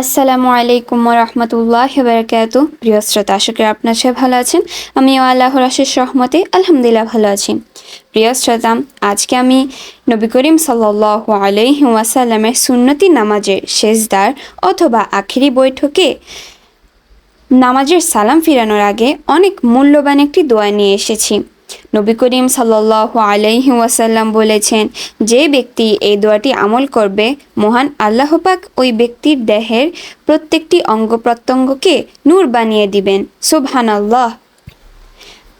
আসসালামু আলাইকুম রহমতুল্লাহ বারকাত প্রিয় শ্রোতা, আশা করি আপনার সবাই ভালো আছেন। আমিও আল্লাহর আশেষ রহমতে আলহামদুলিল্লাহ ভালো আছি। প্রিয় শ্রোতা, আজকে আমি নবী করিম সাল্লাহ আলহি ওয়াসাল্লামের সুন্নতি নামাজের শেষদার অথবা আখিরি বৈঠকে নামাজের সালাম ফিরানোর আগে অনেক মূল্যবান একটি দোয়া নিয়ে এসেছি। নবী করিম সাল্লাহ আলাইহি ওয়াসাল্লাম বলেছেন, যে ব্যক্তি এই দোয়াটি আমল করবে, মহান আল্লাহ পাক ওই ব্যক্তির দেহের প্রত্যেকটি অঙ্গ প্রত্যঙ্গকে নূর বানিয়ে দিবেন। সুবহান আল্লাহ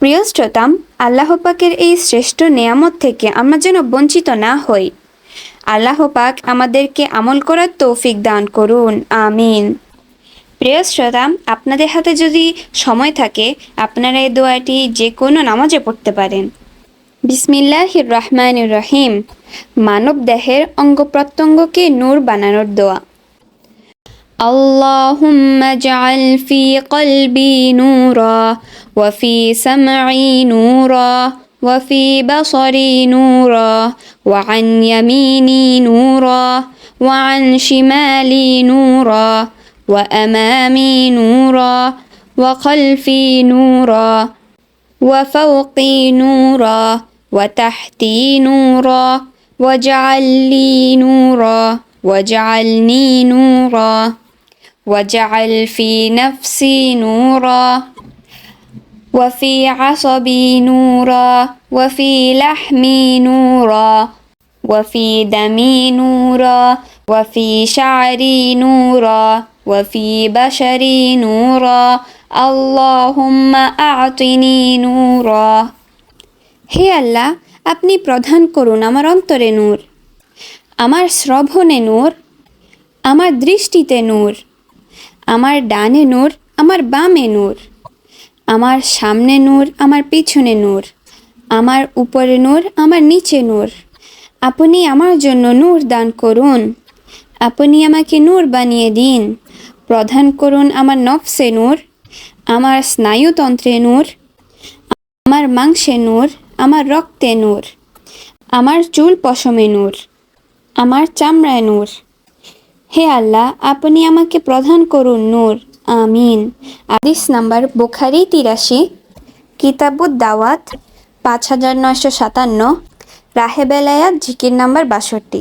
প্রিয় শ্রোতাম, আল্লাহ পাকের এই শ্রেষ্ঠ নেয়ামত থেকে আমরা যেন বঞ্চিত না হই। আল্লাহ পাক আমাদেরকে আমল করার তৌফিক দান করুন। আমিন। প্রিয় শ্রোতা আপনাদের হাতে যদি সময় থাকে আপনারা এই দোয়াটি যে কোনো নামাজে পড়তে পারেন বিসমিল্লাহ রহমান রহিম মানব দেহের অঙ্গ প্রত্যঙ্গকে নূর বানানোর দোয়া اللهم اجعل في قلبي نورا وفي سمعي نورا وفي بصري نورا وعن يميني نورا وعن شمالي نورا وأمامي نورا وخلفي نورا وفوقي نورا وتحتي نورا واجعل لي نورا واجعلني نورا واجعل في نفسي نورا وفي عصبي نورا وفي لحمي نورا وفي دمي نورا وفي شعري نورا وفي بشري نورا اللهم أعطني نورا হে আল্লাহ আপনি প্রদান করুন আমার অন্তরে নূর আমার শ্রবণে নূর আমার দৃষ্টিতে নূর আমার ডানে নূর আমার বামে নূর আমার সামনে নূর আমার পিছনে নূর আমার উপরে নূর আমার নিচে নূর আপনি আমার জন্য নূর দান করুন আপনি আমাকে নূর বানিয়ে দিন প্রদান করুন আমার নফসে নূর, আমার স্নায়ুতন্ত্রে নূর, আমার মাংসে নূর, আমার রক্তে নূর, আমার চুল পশমে নূর, আমার চামড়ায় নূর। হে আল্লাহ, আপনি আমাকে প্রদান করুন নূর। আমিন। আদিস নাম্বার বুখারি তিরাশি কিতাবুদ দাওয়াত পাঁচ হাজার নয়শো সাতান্ন রাহেবেলায়াত জিকির নাম্বার বাষট্টি।